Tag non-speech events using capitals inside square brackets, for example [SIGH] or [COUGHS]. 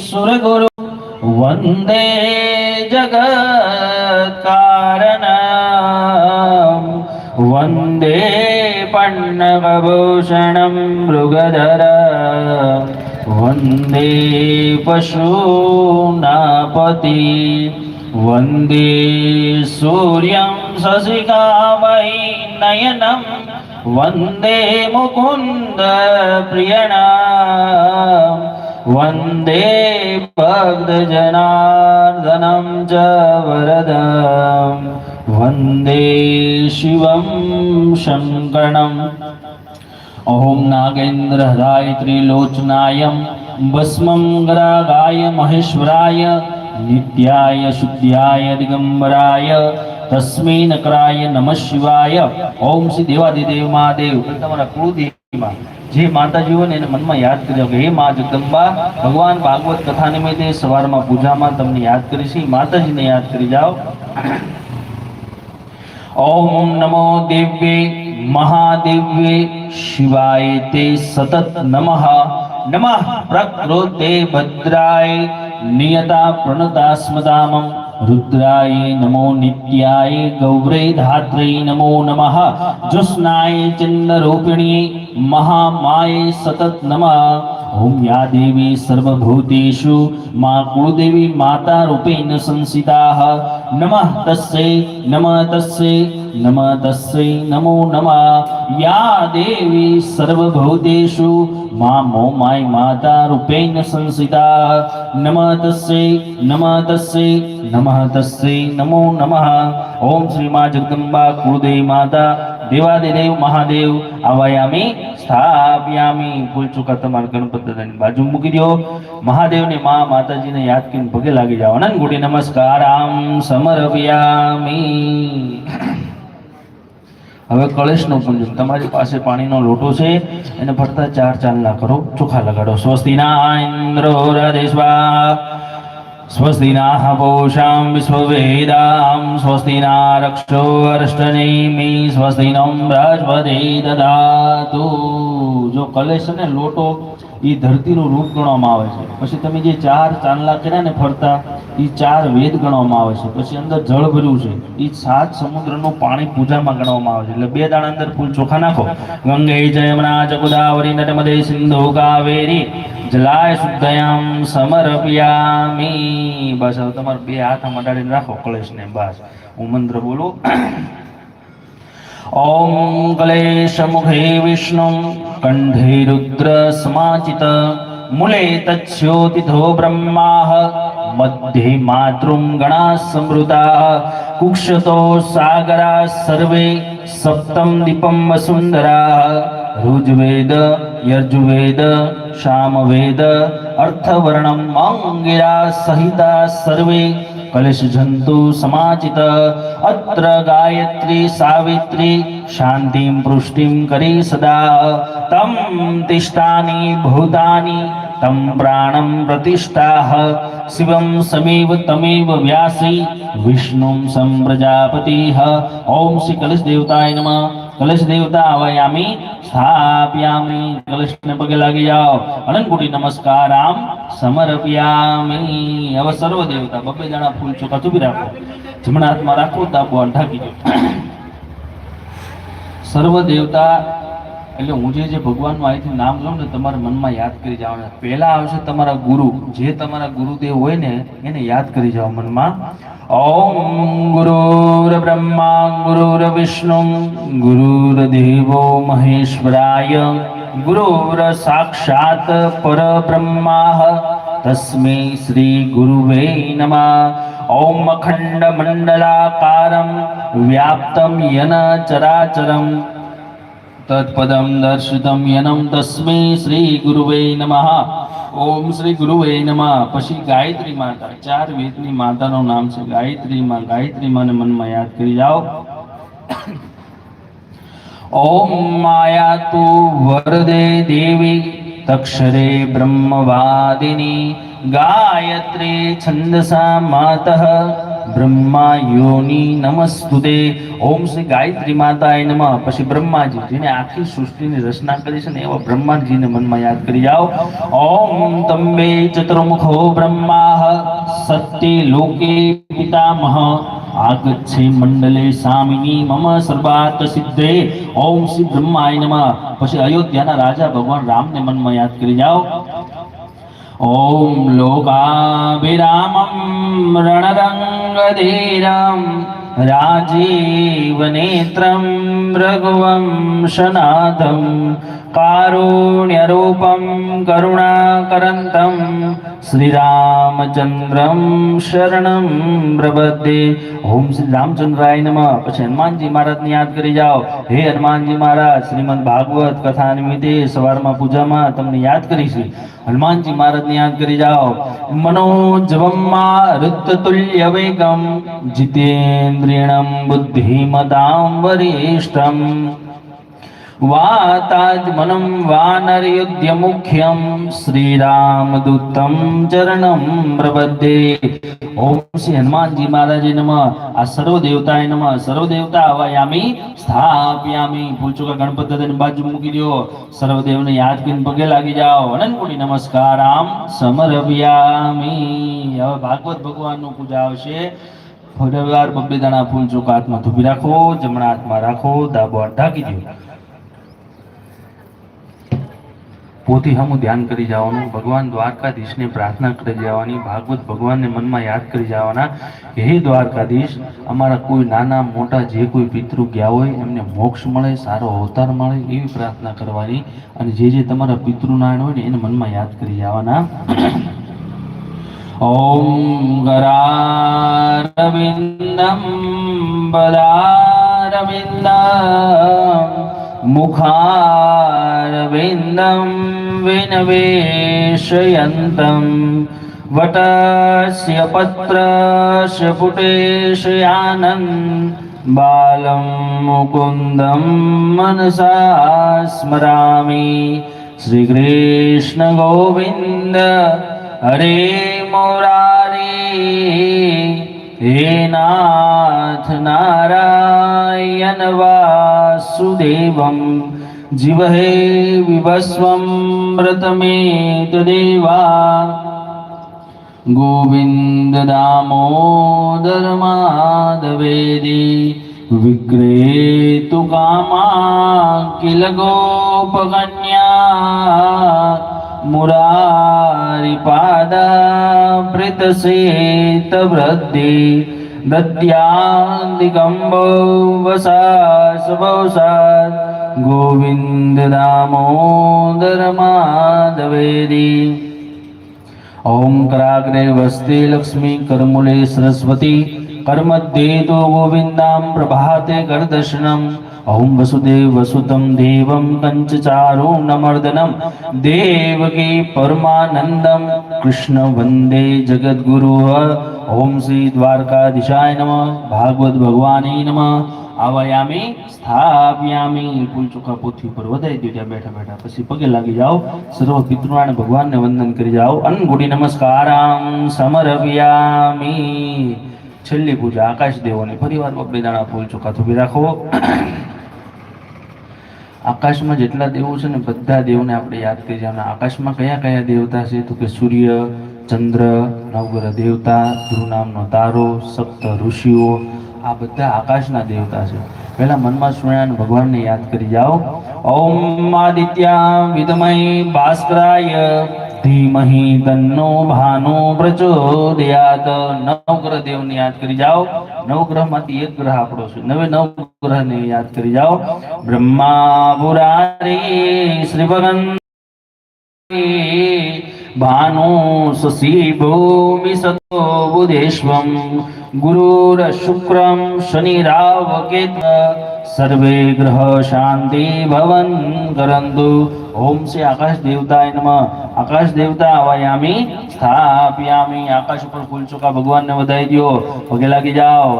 सुरगुरु वन्दे जगण वन्दे पण्णवभूषणं मृगधर वन्दे पशूनापति। वन्दे सूर्यं शशिकामयि नयनं वन्दे मुकुन्द प्रियणा वन्दे भक्तजनार्दनं च वरदं वन्दे शिवं शङ्कणम् ॐ नागेन्द्रहृदाय त्रिलोचनाय भस्मं गरागाय महेश्वराय नित्याय शुद्ध्याय दिगम्बराय तस्मै नकराय नमः शिवाय ॐ श्री देवादिदेव महादेव તમારા કુળદેવ જે માતાજી હોય ને એને મનમાં યાદ કરી કે હે મા જગદંબા, ભગવાન ભાગવત કથા નિમિત્તે સવારમાં પૂજામાં તમને યાદ કરીશ. ઈ માતાજીને યાદ કરી જાઓ. ઓમ નમો દેવ્ય મહાદેવ્ય શિવાય તે સતત નમઃ. નમઃ પ્રકૃતે ભદ્રાય નિયતા પ્રણતાસ્મદામમ. રુદ્રાય નમો નિત્યાય ગૌરે ધાત્રે નમો નમઃ જુસ્નાય ચંદ્રરૂપિણી મહામાય સતત નમઃ ઓમ યા દેવી સર્વભૂતેષુ, મા કુળદેવી માતા રૂપેણ સંસિતા નમઃ તસ્ય નમઃ તસ્ય નમ તસ્ય નમો નમા. યા દેવી સર્વભૂતેષુ, મા મોમાય માતા રૂપેણ સંસિતા નમ તસ્ય નમ તસ્ય નમ તસ્ય નમો નમઃ. ઓમ શ્રી મા જગદંબા કુળદેવી માતા, દેવાદિદેવ મહાદેવ, આવાયામી સ્થાપ્યામી ભૂલ ચૂકા તમારા ગણપત દાદાની બાજુ મૂકી દો મહાદેવને મા માતાજીને યાદ કરીને પગે લાગી જાઓ અનંત ગુડી નમસ્કાર આમ સમરવ્યામી. હવે કળશનું પૂજન તમારી પાસે પાણીનો લોટો છે, એને ફરતા ચાર ચાલના કરો. ચોખા લગાડો. સ્વસ્તિના ઇન્દ્રો રાધેશ્વા સ્વસ્તિના પૂષાં વિશ્વવેદાં સ્વસ્તિના રક્ષો અર્ષ્ટનેમિ સ્વસ્તિનો બૃહસ્પતિ દદાતુ જો કલેશ ને લોટો એ ધરતીનું રૂપ ગણવામાં આવે છે. પછી તમે જે ચાર ચાંદલા કર્યા ને ફરતા એ ચાર વેદ ગણવામાં આવે છે. પછી અંદર જળ ભર્યું છે. એ સાત સમુદ્રનું પાણી પૂજામાં ગણવામાં આવે છે. એટલે બે દાણા અંદર ફૂલ ચોખા નાખો. ગંગે જયમના ચ ગોદાવરી નર્મદે સિંધુ કાવેરી, જલાય શુદ્ધયામ સમર્પ્યામી. બસ હવે તમારે બે હાથ આમ અડાડીને રાખો કળશને બસ હું મંત્ર બોલું ॐ क्लेशमुखे विष्णुं कण्ठे रुद्रसमाचित मूले तच्छोतिथो ब्रह्माः मध्ये मातृं गणाः संवृताः कुक्षतो सागराः सर्वे सप्तं दीपं वसुन्धराः ऋग्वेद यजुर्वेद અર્થવર્ણમ અંગિરા સહિતા સર્વે કલેશ જંતુ સમાચિત અત્ર ગાયત્રી સાવિત્રી શાંતિમ પૃષ્ટિમ કરી સદા તમ તિષ્ઠાની ભૂતાની તમ પ્રાણમ પ્રતિષ્ઠા શિવમ સમેવ તમેવ વ્યાસી વિષ્ણુમ સંપ્રજાપતિ ઓમ શ્રી કલેશ દેવતાય નમઃ કલશ દેવતા અવયામી સ્થાપ્યામી, કલશને પગે લાગી જાઓ. અલંકુટી કોટી નમસ્કાર આમ સમર્પ્યામી. હવે સર્વ દેવતા બબે જણા ફૂલ ચોખા ચૂપી રાખો. જમણા હાથમાં રાખો તાબો ઢાંકી દો. [COUGHS] સર્વ દેવતા એટલે હું જે જે ભગવાનનું અહીંથી નામ લઉં ને તમારા મનમાં યાદ કરી જવાના. પહેલા આવશે તમારા ગુરુ. જે તમારા ગુરુદેવ હોય ને, એને યાદ કરી જાઓ મનમાં. ઓમ ગુરુર બ્રહ્મા ગુરુર વિષ્ણુ ગુરુર્દેવો મહેશ્વરાય ગુરુર સાક્ષાત પરબ્રહ્મા તસ્મે શ્રી ગુરુવે નમઃ. અખંડ મંડલાકારમ વ્યાપ્તમ યન ચરાચરમ તત્પદમ દર્શિતમ યનમ તસ્મે શ્રી ગુરુવે નમઃ ઓમ શ્રી ગુરુવે નમઃ પછી ગાયત્રી માતા, ચાર વેદની માતાનું નામ છે ગાયત્રી માં. ગાયત્રી માને મનમાં યાદ કરી જાઓ. ઓમ માયાતુ વરદે દેવી, તક્ષરે બ્રહ્મવાદિની, ગાયત્રી છંદસા માતઃ બ્રહ્મા યોની નમસ્તુતે. ઓમ શ્રી ગાયત્રી માતાય નમ. પછી બ્રહ્માજી જેને આખી સૃષ્ટિની રચના કરી છે ને એવા બ્રહ્માજીને મનમાં યાદ કરી જાઓ ઓમ તંબે ચતુર્મુખો બ્રહ્મા સત્ય લોકે પિતામહ. આગચ્છે મંડલે સામિની મમ સર્વાત સિદ્ધે. ઓમ શ્રી બ્રહ્માય નમ. પછી અયોધ્યાના રાજા ભગવાન રામને મનમાં યાદ કરી જાઓ. ॐ लोकाभिरामं रणरङ्गधीरं राजीवनेत्रं रघुवंशनाथं कारुण्यरूपं करुणाकरन्तं શ્રીરામચંદ્રમ શરણમ પ્રબદ્ધે ઓમ શ્રી રામચંદ્રાય નમ। પછી હનુમાનજી મહારાજને યાદ કરી જાઓ। હે હનુમાનજી મહારાજ, શ્રીમદ ભાગવત કથા નિમિત્તે સવારમાં પૂજામાં તમને યાદ કરીશું। હનુમાનજી મહારાજને યાદ કરી જાઓ। મનોજવમ્મા તુલ્ય વેગમ। જીતેન્દ્રિયણમ બુદ્ધિમતામ વરિષ્ઠમ। વાનરયુધ્ય મુખ્યમ શ્રીરામદૂતમ ચરણમ પ્રબદ્ધે ઓમ શ્રી હનુમાનજી મહારાજે નમ આ સર્વ દેવતાય નમ સર્વ દેવતા અવાયામી સ્થાપ્યામી ભૂલચુકા ગણપત બાજુ મૂકી દો સર્વ દેવને યાદ કરીને પગે લાગી જાઓ। અનંતપુરી નમસ્કાર આમ સમરવ્યામી હવે ભાગવત ભગવાનનું પૂજા આવશે। ફરવાર બબ્બે દાણા ફૂલ ચોખા હાથમાં ધૂબી રાખો, જમણા હાથમાં રાખો, દાબો ઢાંકી દો પોતે હમું ધ્યાન કરી જવાનું, ભગવાન દ્વારકાધીશને પ્રાર્થના કરી જવાની, ભાગવત ભગવાનને મનમાં યાદ કરી જવાના હે દ્વારકાધીશ, અમારા કોઈ નાના મોટા જે કોઈ પિતૃ ગયા હોય, એમને મોક્ષ મળે, સારો અવતાર મળે એવી પ્રાર્થના કરવાની અને જે જે તમારા પિતૃનારાયણ હોય ને એને મનમાં યાદ કરી જવાના. ઓમ ગરારવિંદમ બદારવિંદમ મુખારવિંદમ वटस्य पत्रस्य पुटेशयानन् बालं मुकुन्दं मनसा स्मरामि। श्रीकृष्णगोविन्द हरे मुरारी हे नाथ नारायण જીવહે વિવસ્વમ રતમેતદેવા. ગોવિંદ દામોદર માધવેદી વિક્રેતુ કામા કિલ ગોપકન્યા. મુરારી પાદાભૃત શેત વૃદ્ધિ દત્યા દિગંબો વસા ગોવિંદ દામોદર માધવેરી ઓંકરાગ્રે વસ્તે લક્ષ્મી કર્મુલે સરસ્વતી કર્મધ્યેતો ગોવિંદામ પ્રભાતે કરદર્શનમ ઓમ વસુદેવ વસુતમ દેવમ પંચચારો નમર્દનમ દેવકી પરમાનંદમ કૃષ્ણ વંદે જગદગુરુ ઓમ શ્રી દ્વારકાધીશાય નમઃ ભાગવત ભગવાને નમઃ આવાયામી, સ્થાપ્યામી. કુલ ચોખા પોથી ઉપર વધારી દો ત્યાં બેઠા બેઠા પછી પગે લાગી જાઓ. સર્વ પિતૃણ ભગવાનને વંદન કરી જાઓ. અન્નગુડી નમસ્કારામ સમરવ્યામી છેલ્લી પૂજા આકાશ દેવોની ફરીવાર બબ્બે દાણા ફૂલ ચોખા થોભી રાખો. [CLEARS THROAT] આકાશમાં જેટલા દેવો છે ને બધા દેવોને આપણે યાદ કરી જવાના આકાશમાં કયા કયા દેવતા છે? તો કે સૂર્ય, ચંદ્ર, નવગ્રહ દેવતા ધ્રુવ નામનો તારો, સપ્ત ઋષિઓ આ બધા આકાશના દેવતા છે. પહેલા મનમાં સ્મરણ ભગવાનને યાદ કરી જાઓ. ઓમ આદિત્યા વિદમય ભાસ્કરાય ધીમહિ તન્નો ભાનો પ્રચોદયાત. નવગ્રહ દેવને યાદ કરી જાઓ. નવગ્રહમાંથી એક ગ્રહ આપણો છે. નવે નવ ગ્રહને યાદ કરી જાઓ. બ્રહ્મા પુરારી શ્રી ભગન સતો બુધેશ્વમ ગુરુર શુક્રમ શનિ રાવ કેત સર્વે ગ્રહ શાંતિ ભવન કરંતુ ઓમ શ્રી આકાશ દેવતાય નમઃ આકાશ દેવતા આવાયામી સ્થાપ્યામી આકાશ ઉપર ફૂલ ચોખા ભગવાનને વધાઈ દો પગે લાગી જાઓ